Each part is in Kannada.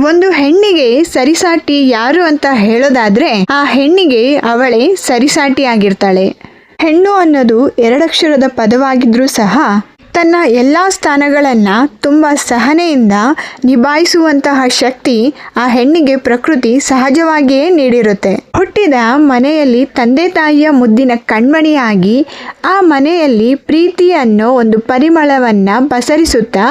ಒಂದು ಹೆಣ್ಣಿಗೆ ಸರಿಸಾಟಿ ಯಾರು ಅಂತ ಹೇಳೋದಾದ್ರೆ ಆ ಹೆಣ್ಣಿಗೆ ಅವಳೇ ಸರಿಸಾಟಿ ಆಗಿರ್ತಾಳೆ. ಹೆಣ್ಣು ಅನ್ನೋದು ಎರಡಕ್ಷರದ ಪದವಾಗಿದ್ರೂ ಸಹ ತನ್ನ ಎಲ್ಲ ಸ್ಥಾನಗಳನ್ನು ತುಂಬ ಸಹನೆಯಿಂದ ನಿಭಾಯಿಸುವಂತಹ ಶಕ್ತಿ ಆ ಹೆಣ್ಣಿಗೆ ಪ್ರಕೃತಿ ಸಹಜವಾಗಿಯೇ ನೀಡಿರುತ್ತೆ. ಹುಟ್ಟಿದ ಮನೆಯಲ್ಲಿ ತಂದೆ ತಾಯಿಯ ಮುದ್ದಿನ ಕಣ್ಮಣಿಯಾಗಿ ಆ ಮನೆಯಲ್ಲಿ ಪ್ರೀತಿ ಅನ್ನೋ ಒಂದು ಪರಿಮಳವನ್ನು ಪಸರಿಸುತ್ತಾ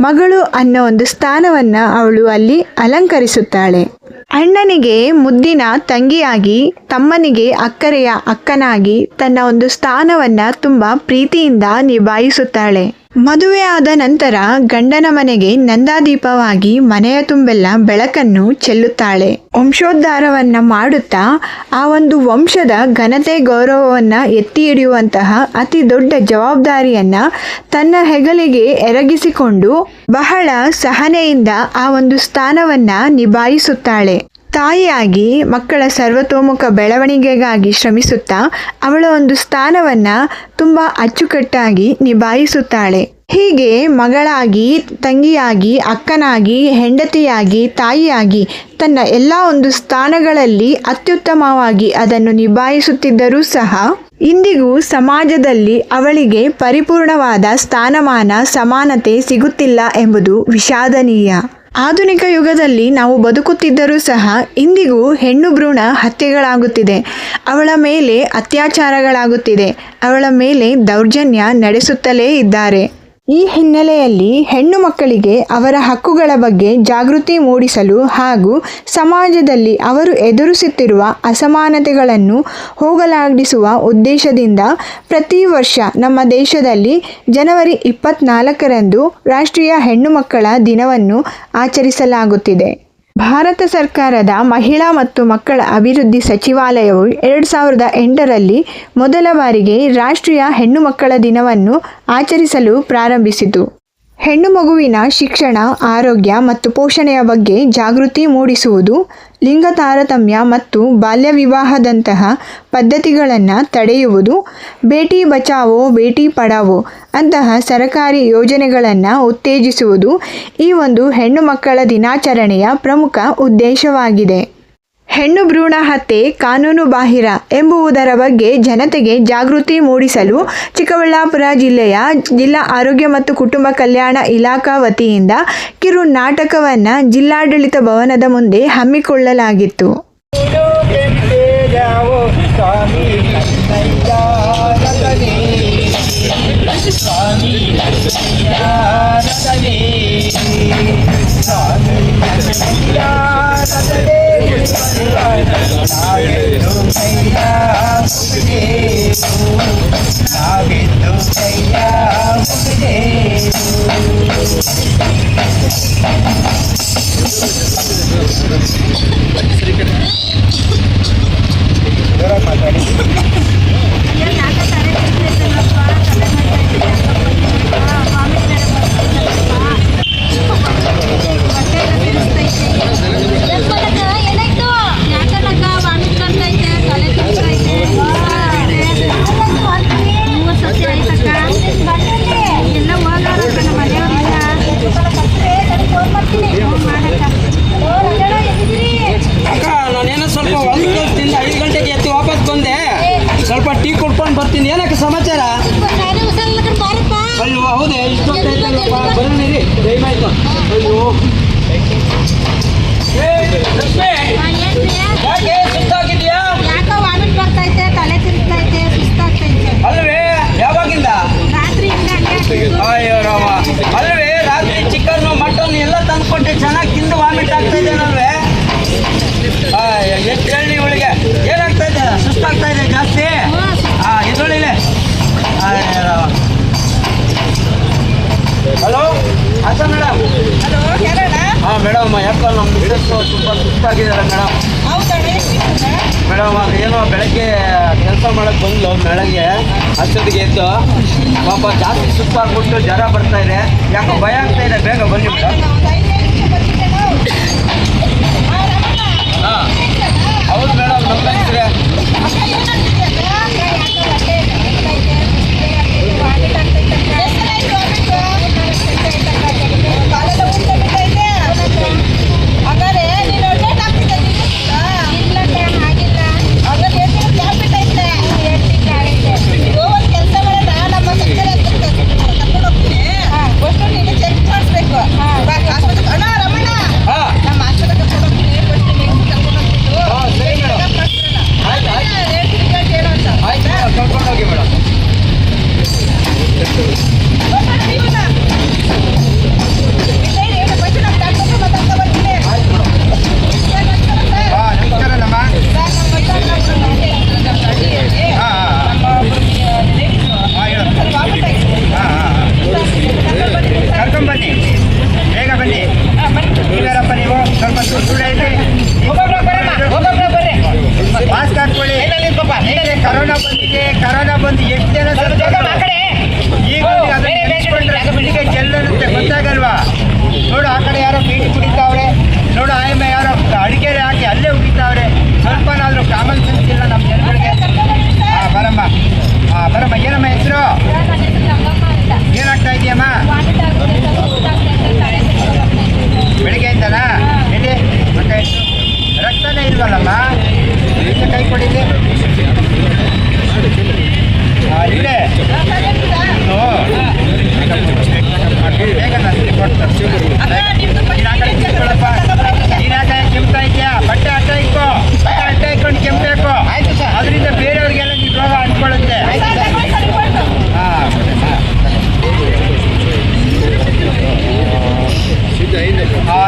ಮಗಳು ಅನ್ನೋ ಒಂದು ಸ್ಥಾನವನ್ನು ಅವಳು ಅಲ್ಲಿ ಅಲಂಕರಿಸುತ್ತಾಳೆ. ಅಣ್ಣನಿಗೆ ಮುದ್ದಿನ ತಂಗಿಯಾಗಿ ತಮ್ಮನಿಗೆ ಅಕ್ಕರೆಯ ಅಕ್ಕನಾಗಿ ತನ್ನ ಒಂದು ಸ್ಥಾನವನ್ನ ತುಂಬಾ ಪ್ರೀತಿಯಿಂದ ನಿಭಾಯಿಸುತ್ತಾಳೆ. ಮದುವೆ ಆದ ನಂತರ ಗಂಡನ ಮನೆಗೆ ನಂದಾದೀಪವಾಗಿ ಮನೆಯ ತುಂಬೆಲ್ಲ ಬೆಳಕನ್ನು ಚೆಲ್ಲುತ್ತಾಳೆ. ವಂಶೋದ್ಧಾರವನ್ನ ಮಾಡುತ್ತಾ ಆ ಒಂದು ವಂಶದ ಘನತೆ ಗೌರವವನ್ನ ಎತ್ತಿ ಹಿಡಿಯುವಂತಹ ಅತಿ ದೊಡ್ಡ ಜವಾಬ್ದಾರಿಯನ್ನ ತನ್ನ ಹೆಗಲಿಗೆ ಎರಗಿಸಿಕೊಂಡು ಬಹಳ ಸಹನೆಯಿಂದ ಆ ಒಂದು ಸ್ಥಾನವನ್ನ ನಿಭಾಯಿಸುತ್ತಾಳೆ. ತಾಯಿಯಾಗಿ ಮಕ್ಕಳ ಸರ್ವತೋಮುಖ ಬೆಳವಣಿಗೆಗಾಗಿ ಶ್ರಮಿಸುತ್ತಾ ಅವಳ ಒಂದು ಸ್ಥಾನವನ್ನು ತುಂಬ ಅಚ್ಚುಕಟ್ಟಾಗಿ ನಿಭಾಯಿಸುತ್ತಾಳೆ. ಹೀಗೆ ಮಗಳಾಗಿ, ತಂಗಿಯಾಗಿ, ಅಕ್ಕನಾಗಿ, ಹೆಂಡತಿಯಾಗಿ, ತಾಯಿಯಾಗಿ ತನ್ನ ಎಲ್ಲ ಒಂದು ಸ್ಥಾನಗಳಲ್ಲಿ ಅತ್ಯುತ್ತಮವಾಗಿ ಅದನ್ನು ನಿಭಾಯಿಸುತ್ತಿದ್ದರೂ ಸಹ ಇಂದಿಗೂ ಸಮಾಜದಲ್ಲಿ ಅವಳಿಗೆ ಪರಿಪೂರ್ಣವಾದ ಸ್ಥಾನಮಾನ, ಸಮಾನತೆ ಸಿಗುತ್ತಿಲ್ಲ ಎಂಬುದು ವಿಷಾದನೀಯ. ಆಧುನಿಕ ಯುಗದಲ್ಲಿ ನಾವು ಬದುಕುತ್ತಿದ್ದರೂ ಸಹ ಇಂದಿಗೂ ಹೆಣ್ಣು ಭ್ರೂಣ ಹತ್ಯೆಗಳಾಗುತ್ತಿದೆ. ಅವಳ ಮೇಲೆ ಅತ್ಯಾಚಾರಗಳಾಗುತ್ತಿದೆ. ಅವಳ ಮೇಲೆ ದೌರ್ಜನ್ಯ ನಡೆಸುತ್ತಲೇ ಇದ್ದಾರೆ. ಈ ಹಿನ್ನೆಲೆಯಲ್ಲಿ ಹೆಣ್ಣು ಮಕ್ಕಳಿಗೆ ಅವರ ಹಕ್ಕುಗಳ ಬಗ್ಗೆ ಜಾಗೃತಿ ಮೂಡಿಸಲು ಹಾಗೂ ಸಮಾಜದಲ್ಲಿ ಅವರು ಎದುರಿಸುತ್ತಿರುವ ಅಸಮಾನತೆಗಳನ್ನು ಹೋಗಲಾಡಿಸುವ ಉದ್ದೇಶದಿಂದ ಪ್ರತಿ ವರ್ಷ ನಮ್ಮ ದೇಶದಲ್ಲಿ ಜನವರಿ ಇಪ್ಪತ್ನಾಲ್ಕರಂದು ರಾಷ್ಟ್ರೀಯ ಹೆಣ್ಣು ಮಕ್ಕಳ ದಿನವನ್ನು ಆಚರಿಸಲಾಗುತ್ತಿದೆ. ಭಾರತ ಸರ್ಕಾರದ ಮಹಿಳಾ ಮತ್ತು ಮಕ್ಕಳ ಅಭಿವೃದ್ಧಿ ಸಚಿವಾಲಯವು ಎರಡು ಸಾವಿರದ ಎಂಟರಲ್ಲಿ ಮೊದಲ ಬಾರಿಗೆ ರಾಷ್ಟ್ರೀಯ ಹೆಣ್ಣು ಮಕ್ಕಳ ದಿನವನ್ನು ಆಚರಿಸಲು ಪ್ರಾರಂಭಿಸಿತು. ಹೆಣ್ಣು ಮಗುವಿನ ಶಿಕ್ಷಣ, ಆರೋಗ್ಯ ಮತ್ತು ಪೋಷಣೆಯ ಬಗ್ಗೆ ಜಾಗೃತಿ ಮೂಡಿಸುವುದು ಲಿಂಗ ತಾರತಮ್ಯ ಮತ್ತು ಬಾಲ್ಯ ವಿವಾಹದಂತಹ ಪದ್ಧತಿಗಳನ್ನು ತಡೆಯುವುದು. ಬೇಟಿ ಬಚಾವೋ, ಬೇಟಿ ಪಡಾವೋ ಅಂತಹ ಸರಕಾರಿ ಯೋಜನೆಗಳನ್ನು ಉತ್ತೇಜಿಸುವುದು ಈ ಒಂದು ಹೆಣ್ಣು ಮಕ್ಕಳ ದಿನಾಚರಣೆಯ ಪ್ರಮುಖ ಉದ್ದೇಶವಾಗಿದೆ. ಹೆಣ್ಣು ಭ್ರೂಣ ಹತ್ಯೆ ಕಾನೂನು ಬಾಹಿರ ಎಂಬುವುದರ ಬಗ್ಗೆ ಜನತೆಗೆ ಜಾಗೃತಿ ಮೂಡಿಸಲು ಚಿಕ್ಕಬಳ್ಳಾಪುರ ಜಿಲ್ಲೆಯ ಜಿಲ್ಲಾ ಆರೋಗ್ಯ ಮತ್ತು ಕುಟುಂಬ ಕಲ್ಯಾಣ ಇಲಾಖಾ ವತಿಯಿಂದ ಕಿರು ನಾಟಕವನ್ನು ಜಿಲ್ಲಾಡಳಿತ ಭವನದ ಮುಂದೆ ಹಮ್ಮಿಕೊಳ್ಳಲಾಗಿತ್ತು. I'll get those day out. Hello Asha madam ಹಾಂ ಮೇಡಮ್ ಯಾಕೋ ನಮ್ಮ ಬಿಸ್ನೆಸ್ ತುಂಬ ಸುಸ್ತಾಗಿದ್ದಾರೆ ಮೇಡಮ್ ಮೇಡಮ್ ಏನೋ ಬೆಳಗ್ಗೆ ಕೆಲಸ ಮಾಡಕ್ಕೆ ಬಂದ್ಲು ಬೆಳಗ್ಗೆ ಅಷ್ಟೊತ್ತಿಗೆ ಎದ್ದು ಪಾಪ ಜಾಸ್ತಿ ಸುಸ್ತಾಗ್ಬಿಟ್ಟು ಜ್ವರ ಬರ್ತಾ ಇದೆ. ಯಾಕೋ ಭಯ ಆಗ್ತಾ ಇದೆ. ಬೇಗ ಬನ್ನಿ ಮೇಡಮ್ ಹಾಂ. ಹೌದು ಮೇಡಮ್ ಕೆಮ್ತಾ ಇದೆಯಾ ಬಟ್ಟೆ ಅಟ್ಟ ಬಟ್ಟೆ ಅಟ್ಟ ಇಕ್ಕೊಂಡು ಕೆಂಪೇಕು ಅದರಿಂದ ಬೇರೆಯವ್ರಿಗೆಲ್ಲ ನೀವು ರೋಗ ಅಂಟ್ಕೊಳ್ಳುತ್ತೆ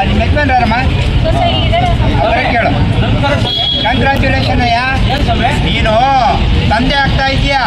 ನಿಮ್ಮ ಯಜಮಾನ್ ಯಾರಮ್ಮ ಅವರೇ ಕೇಳು ಕಂಗ್ರ್ಯಾಚುಲೇಷನ್ ಅಯ್ಯ. ನೀನು ತಂದೆ ಆಗ್ತಾ ಇದೆಯಾ?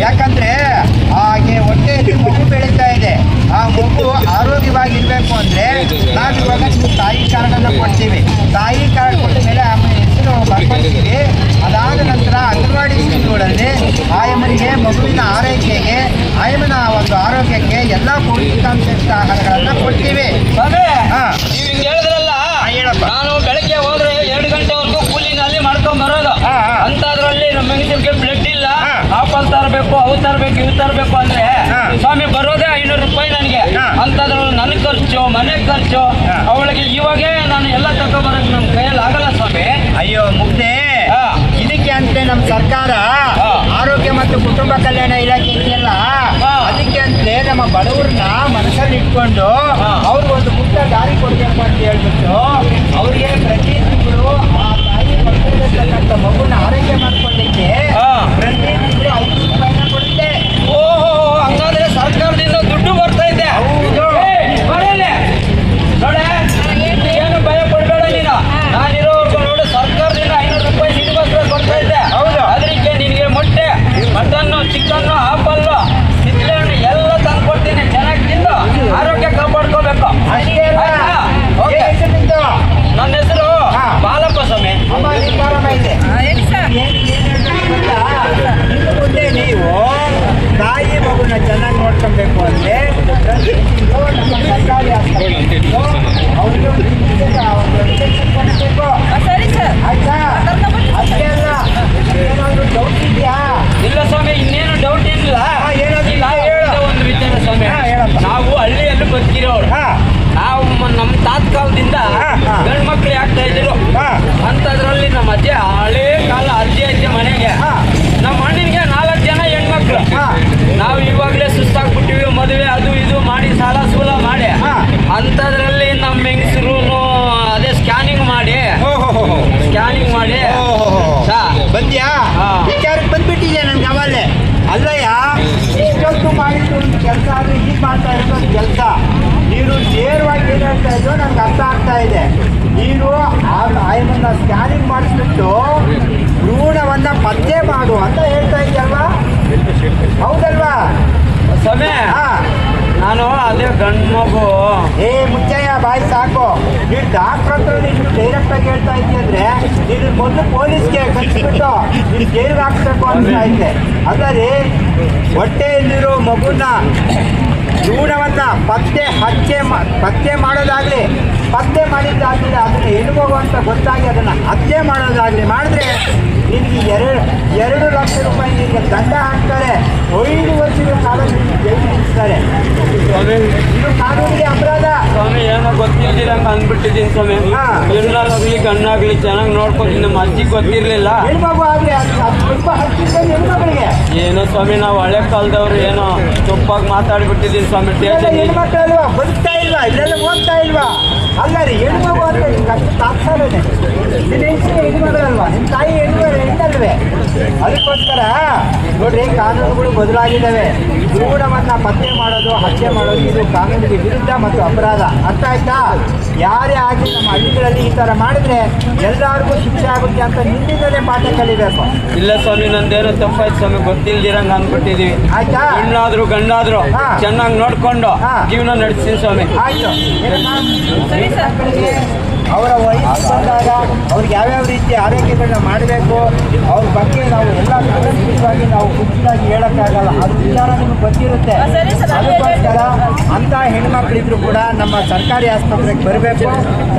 ಯಾಕಂದ್ರೆ ಹಾಗೆ ಹೊಟ್ಟೆಯಲ್ಲಿ ಮಗು ಬೆಳೀತಾ ಇದೆ ಆ ಮಗು ಆರೋಗ್ಯವಾಗಿರ್ಬೇಕು ಅಂದ್ರೆ ನಾವು ಇವಾಗ ನೀವು ತಾಯಿ ಕಾರ್ಡನ್ನು ಕೊಡ್ತೀವಿ ತಾಯಿ ಕಾರ್ಡ್ ಕೊಟ್ಟ ಮೇಲೆ ಆಮೇಲೆ ಹೆಸರು ಬರ್ಕೊಳ್ತೀವಿ ಅದಾದ ನಂತರ ಅಂಗನವಾಡಿ ಸ್ಕೂಲ್ಗಳಲ್ಲಿ ಆಯಮ್ಮನಿಗೆ ಮಗುವಿನ ಆರೈಕೆಗೆ ಆಯಮ್ಮನ ಒಂದು ಆರೋಗ್ಯಕ್ಕೆ ಎಲ್ಲ ಪೌಷ್ಟಿಕಾಂಶಯುಕ್ತ ಆಹಾರಗಳನ್ನ ಕೊಡ್ತೀವಿ ಹೇಳಪ್ಪ. ನಾನು ಬೆಳಗ್ಗೆ ಹೋದ್ರೆ ಎರಡು ಗಂಟೆವರೆಗೂ ಕೂಲಿನಲ್ಲಿ ಮಾಡ್ಕೊಂಡ್ ಹಾ. ನಮ್ಮ ಬ್ಲಡ್ ಇಲ್ಲ. ಆಪಲ್ ತರಬೇಕು ಅವು ತರಬೇಕು ಇವು ತರಬೇಕು ಅಂದ್ರೆ ಸ್ವಾಮಿ ಬರೋದೇ ಐನೂರು ರೂಪಾಯಿ ನನಗೆ. ಹಾ. ಅಂತದ್ರಲ್ಲಿ ನನ್ನ ಖರ್ಚು ಮನೆ ಖರ್ಚು ಅವಳಿಗೆ ಇವಾಗೇ ನಾನು ಎಲ್ಲ ತಗೊಂಬರಕ್ ನಮ್ಮ ಕೈಯಲ್ಲಿ ಆಗಲ್ಲ ಸ್ವಾಮಿ. ಅಯ್ಯೋ ಮುಗ್ದೆ ಇದಕ್ಕೆ ಅಂತ ನಮ್ಮ ಸರ್ಕಾರ ಆರೋಗ್ಯ ಮತ್ತು ಕುಟುಂಬ ಕಲ್ಯಾಣ ಇಲಾಖೆ ಇದೆಯಲ್ಲ ಅದಕ್ಕೆ ಅಂತೆ ನಮ್ಮ ಬಡವರನ್ನ ಮನಸ್ಸಲ್ಲಿ ಇಟ್ಕೊಂಡು ಅವ್ರಿಗೊಂದು ಪುಟ್ಟ ದಾರಿ ಕೊಡ್ಬೇಕು ಅಂತ ಹೇಳ್ಬಿಟ್ಟು ಅವ್ರಿಗೆ ಪ್ರತಿ ತಿಂಗಳು ಮಕ್ಕಳಿರ್ತಕ್ಕಂಥ ಮಗುನ ಆರೈಕೆ ಮಾಡ್ಕೊಳ್ಳಿಕ್ಕೆ ಪ್ರತಿ ತಿಂಗಳು ಐದು ರೂಪಾಯಿನ ಕೊಡುತ್ತೆ ಓಹೋ ಹಂಗಾದ್ರೆ ಸರ್ಕಾರದಿಂದ ದುಡ್ಡು ಬರ್ತಾ ಇದೆ ಹೌದು. ಏ, ಬರಲೇ. ನೋಡೆ, ಏನು ಭಯ ಪಡ್ಬೇಡ ನೀನು ನಾನಿರೋವರೆಗೂ ನೋಡು ಸರ್ಕಾರದಿಂದ ಐನೂರು ರೂಪಾಯಿ ನಿನಗೋಸ್ಕರ ಕೊಡ್ತಾ ಇದ್ದೆ ಹೌದು. ಅದಕ್ಕೆ ನಿನಗೆ ಮೊಟ್ಟೆ ಮಟನ್ನು ಚಿಕನ್ನು ಆಪಲ್ಲು ಕಿತ್ಲೆಹಣ್ಣು ಎಲ್ಲ ತಂದು ಕೊಡ್ತೀನಿ ಚೆನ್ನಾಗಿ ತಿಂದು ಆರೋಗ್ಯ ಕಾಪಾಡ್ಕೋಬೇಕು ಅಷ್ಟೇ ಅಲ್ಲ ಆಯ್ತಾ? ಓಕೆ. ಏನ್ ಹೆಸರು ನಿಂದು? ನನ್ನ ಹೆಸರು ಹಾ. ಬಾಲಪ್ಪ ಸ್ವಾಮಿ ಅಮ್ಮ ನಿಮ್ಮ ಆರಾಮ ಇದೆ ಏನ್ ಏನ್ ಹೇಳ್ಬೇಕು ಗೊತ್ತಾ? ಇನ್ನು ಮುಂದೆ ನೀವು ತಾಯಿ ಮಗುನ ಚೆನ್ನಾಗಿ ನೋಡ್ಕೊಬೇಕು ಅಂದ್ರೆ ಪ್ರತಿ ತಿಂಗಳು ನಮ್ಮ ಸರ್ಕಾರಿ ಆಸ್ಪತ್ರೆಗೆ ಅವ್ರಿಗೆ ಒಂದು ಇಂಜೆಕ್ಷನ್ ಕೊಡಿಸ್ಬೇಕು ಆಯ್ತಾ ಅಷ್ಟೇ ಅಲ್ಲ ಏನಾದ್ರು ಡೌಟ್ ಇದೆಯಾ ಇಲ್ಲ ಸ್ವಾಮಿ ಇನ್ನೇನು ಡೌಟ್ ಏನಿಲ್ಲ ಹಾ, ಏನಾದ್ರು ಇಲ್ಲ ಹೇಳು. ಒಂದು ವಿಚಾರ ಸ್ವಾಮಿ ಹಾ, ಹೇಳಪ್ಪ. ನಾವು ಹಳ್ಳಿಯಲ್ಲಿ ಬದುಕಿರೋರು ಹಾ ನಾವು ಮ- ನಮ್ಮ ತಾತ್ಕಾಲದಿಂದ ಹಾ, ಹಾ. ಗಂಡು ಮಕ್ಳು ಆಗ್ತಾ ಇದ್ರು ಹಾ ಅಂಥದ್ರಲ್ಲಿ ನಮ್ಮ ಅಜ್ಜಿ ಹಳೇ ಕಾಲ ಅಜ್ಜಿ ಅಜ್ಜಿ ಮನೆಗೆ ಹಾ. ನಮ್ಮ ಅಣ್ಣನಿಗೆ ನಾಲ್ಕು ಜನ ಹೆಣ್ಮಕ್ಳು ಹಾ. ನಾವು ಇವಾಗಲೇ ಸುಸ್ತಾಗ್ಬಿಟ್ಟಿವಿ ಮದುವೆ ಅದು ಇದು ಮಾಡಿ ಸಾಲ ಸೂಲ ಮಾಡಿ ಹಾ. ಅಂಥದ್ರಲ್ಲಿ ನಮ್ಮ ಹೆಂಗಸರು ಅದೇ ಸ್ಕ್ಯಾನಿಂಗ್ ಮಾಡಿ ಓಹೋ ಸ್ಕ್ಯಾನಿಂಗ್ ಮಾಡಿ ಓಹೋ ಸಾ, ಬಂದ್ಯಾ ಹಾ. ವಿಚಾರಕ್ಕೆ ಬಂದ್ಬಿಟ್ಟಿದೆ ನನ್ಗೆ ಅವಲ್ಲೇ ಅಲ್ಲಯ್ಯ ಇಷ್ಟೊತ್ತು ಮಾಡಿದ್ದು ಒಂದು ಕೆಲಸ ಆದ್ರೆ ಈಗ ಮಾಡ್ತಾ ಇರೋದು ಒಂದು ಕೆಲಸ ನೀನು ನೇರವಾಗಿ ಏನು ಹೇಳ್ತಾ ಇದ್ದೋ ನನಗೆ ಅರ್ಥ ಆಗ್ತಾ ಇದೆ ನೀನು ಆ ಆಯಮನ್ನ ಸ್ಕ್ಯಾನಿಂಗ್ ಮಾಡಿಸ್ಬಿಟ್ಟು ಭ್ರೂಣವನ್ನ ಪತ್ತೆ ಮಾಡು ಅಂತ ಹೇಳ್ತಾ ಇದೆಯಲ್ವಾ ಹೌದಲ್ವಾ ಸ್ವಾಮಿ ಹಾ ನಾನು ಅದೇ ಗಂಡು ಮಗು ಏ ಮುಚ್ಚಯ್ಯ ಬಾಯಿ ಸಾಕು. ನೀನು ಡಾಕ್ಟರ್ ಹತ್ರ ನೀನು ಡೈರೆಕ್ಟ್ ಆಗಿ ಹೇಳ್ತಾ ಇದ್ದಂದ್ರೆ ನೀನು ಮೊದಲು ಪೊಲೀಸ್ಗೆ ಕಳಿಸ್ಬಿಟ್ಟು ನೀನು ಜೈಲಿಗೆ ಹಾಕ್ಬೇಕು ಅಂತ ಇದ್ದೆ. ಅದರಿ ಹೊಟ್ಟೆಯಲ್ಲಿರೋ ಮಗುನ ಭ್ರೂಣವನ್ನ ಪತ್ತೆ ಹಚ್ಚೆ ಪತ್ತೆ ಮಾಡೋದಾಗ್ಲಿ ಪತ್ತೆ ಮಾಡಿದ್ದಾಗಲಿ ಅದನ್ನ ಹೆಣ್ಣು ಮಗು ಅಂತ ಗೊತ್ತಾಗಿ ಅದನ್ನ ಹತ್ಯೆ ಮಾಡೋದಾಗ್ಲಿ ಮಾಡಿದ್ರೆ ನಿನಗೆ ಎರಡು ಎರಡು ಲಕ್ಷ ರೂಪಾಯಿ ನಿಮಗೆ ದಂಡ ಹಾಕ್ತಾರೆ. ಐದು ವರ್ಷದ ಕಾಲ ನಿಮಗೆ ಸ್ವಾಮಿ. ಇದು ಕಾನೂನಿಗೆ ಅಪರಾಧ. ಸ್ವಾಮಿ ಏನೋ ಗೊತ್ತಿಲ್ದಿರಂಗ ಅಂದ್ಬಿಟ್ಟಿದ್ದೀನಿ ಸ್ವಾಮಿ. ಎಲ್ಲರೂ ಹೆಣ್ಣಾಗ್ಲಿ ಗಣ್ಣಾಗ್ಲಿ ಚೆನ್ನಾಗಿ ನೋಡ್ಕೊತೀನಿ ನಮ್ಮ ಅಜ್ಜಿ ಗೊತ್ತಿರ್ಲಿಲ್ಲ. ಹೆಣ್ಮಗು ಆದ್ರೆ ಹೆಣ್ಮಗಳಿಗೆ ಏನೋ ಸ್ವಾಮಿ ನಾವು ಹಳೆ ಕಾಲದವ್ರು ಏನೋ ತುಪ್ಪಾಗಿ ಮಾತಾಡ್ಬಿಟ್ಟಿದ್ದೀನಿ ಸ್ವಾಮಿ ಸ್ಟೇಷನ್ ಹೆಣ್ಮಕ್ಳು ಬದುಕ್ತಾ ಇಲ್ವಾ? ಇಲ್ಲೆಲ್ಲ ಹೋಗ್ತಾ ಇಲ್ವಾ? ಅಲ್ಲ ರೀ ಹೆಣ್ಮಗು ಅಂತ ಅಷ್ಟು ತಾತ್ಸಾರನೆ ನಿನ್ನ ಹೆಂಡತಿ ಹೆಣ್ಮಗಳಲ್ವಾ ನಿಮ್ಮ ತಾಯಿ ಹೆಣ್ಣು ಹೆಣ್ಣಲ್ವೇ ಅದಕ್ಕೋಸ್ಕರ ನೋಡ್ರಿ ಕಾನೂನುಗಳು ಬದಲಾಗಿದ್ದಾವೆ. ಭ್ರೂಣವನ್ನ ಪತ್ತೆ ಮಾಡೋದು ಹತ್ಯೆ ಮಾಡೋದು ಇದು ಕಾನೂನಿಗೆ ವಿರುದ್ಧ ಮತ್ತು ಅಪರಾಧ. ಅರ್ಥ ಆಯ್ತಾ? ಯಾರೇ ಆಗಿ ನಮ್ಮ ಹಳ್ಳಿಗಳಲ್ಲಿ ಈ ಥರ ಮಾಡಿದ್ರೆ ಎಲ್ಲರಿಗೂ ಶಿಕ್ಷೆ ಆಗುತ್ತೆ ಅಂತ ನಿನ್ನಿಂದಲೇ ಪಾಠ ಕಲಿಬೇಕು. ಇಲ್ಲ ಸ್ವಾಮಿ ನಂದೇನೋ ತಪ್ಪಾಯ್ತು ಸ್ವಾಮಿ ಗೊತ್ತಿಲ್ದಿರಂಗ ಅಂದ್ಬಿಟ್ಟಿದೀವಿ. ಆಯ್ತಾ? ಹೆಣ್ಣಾದ್ರು ಗಂಡಾದ್ರು ಹಾ. ಚೆನ್ನಾಗಿ ನೋಡ್ಕೊಂಡು. ಜೀವನ ನಡೆಸ್ತೀನಿ ಸ್ವಾಮಿ. ಆಯ್ತು. ಅವರ ವಯಸ್ಸು ಬಂದಾಗ ಅವ್ರಿಗೆ ಯಾವ್ಯಾವ ರೀತಿ ಆರೋಗ್ಯಗಳನ್ನ ಮಾಡಬೇಕು ಅವ್ರ ಬಗ್ಗೆ ನಾವು ಎಲ್ಲ ಕೂಲಂಕಷವಾಗಿ ನಾವು ಖುಷಿಯಾಗಿ ಹೇಳೋಕ್ಕಾಗಲ್ಲ. ಅದು ವಿಚಾರ ನಿಮ್ಗೆ ಗೊತ್ತಿರುತ್ತೆ. ಅದಕ್ಕೋಸ್ಕರ ಅಂತ ಹೆಣ್ಮಕ್ಳಿದ್ರು ಕೂಡ ನಮ್ಮ ಸರ್ಕಾರಿ ಆಸ್ಪತ್ರೆಗೆ ಬರಬೇಕು.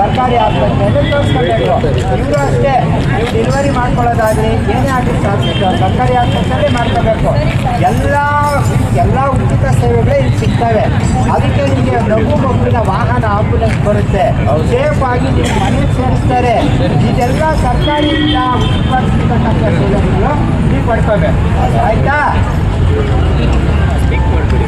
ಸರ್ಕಾರಿ ಆಸ್ಪತ್ರೆಯಲ್ಲಿ ತೋರಿಸ್ಕೋಬೇಕು ಇವರು ಅಷ್ಟೇ ನೀವು ಡೆಲಿವರಿ ಮಾಡ್ಕೊಳ್ಳೋದಾಗಲಿ ಏನೇ ಆಗಲಿ ಸರ್ಕಾರಿ ಆಸ್ಪತ್ರೆಯಲ್ಲೇ ಮಾಡ್ಕೋಬೇಕು. ಎಲ್ಲ ಎಲ್ಲ ಉಚಿತ ಸೇವೆಗಳೇ ಇಲ್ಲಿ ಸಿಗ್ತವೆ. ಅದಕ್ಕೆ ನಿಮಗೆ ಲಘು ಮಗುವಿನ ವಾಹನ ಆಂಬುಲೆನ್ಸ್ ಬರುತ್ತೆ. ಸೇಫ್ ಆಗಿ ಮನೆಗೆ ಸೇರಿಸ್ತಾರೆ ಇದೆಲ್ಲ ಸರ್ಕಾರದಿಂದ ಉತ್ಪಾದಿಸತಕ್ಕಂಥ ಸೌಲಭ್ಯಗಳು ನೀವು ಪಡ್ಕೋಬೇಕು ಆಯಿತಾ? ಸ್ಟಿಕ್ ಮಾಡ್ಬಿಡಿ.